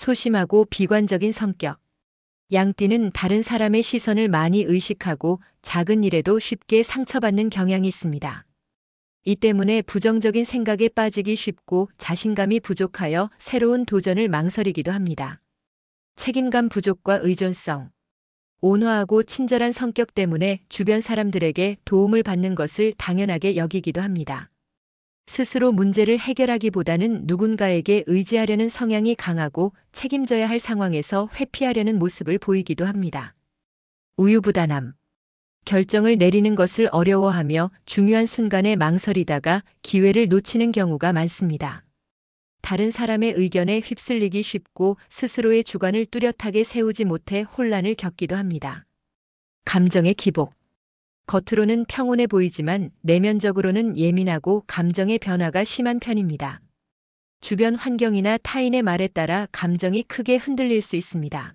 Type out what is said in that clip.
소심하고 비관적인 성격. 양띠는 다른 사람의 시선을 많이 의식하고 작은 일에도 쉽게 상처받는 경향이 있습니다. 이 때문에 부정적인 생각에 빠지기 쉽고 자신감이 부족하여 새로운 도전을 망설이기도 합니다. 책임감 부족과 의존성. 온화하고 친절한 성격 때문에 주변 사람들에게 도움을 받는 것을 당연하게 여기기도 합니다. 스스로 문제를 해결하기보다는 누군가에게 의지하려는 성향이 강하고 책임져야 할 상황에서 회피하려는 모습을 보이기도 합니다. 우유부단함. 결정을 내리는 것을 어려워하며 중요한 순간에 망설이다가 기회를 놓치는 경우가 많습니다. 다른 사람의 의견에 휩쓸리기 쉽고 스스로의 주관을 뚜렷하게 세우지 못해 혼란을 겪기도 합니다. 감정의 기복. 겉으로는 평온해 보이지만 내면적으로는 예민하고 감정의 변화가 심한 편입니다. 주변 환경이나 타인의 말에 따라 감정이 크게 흔들릴 수 있습니다.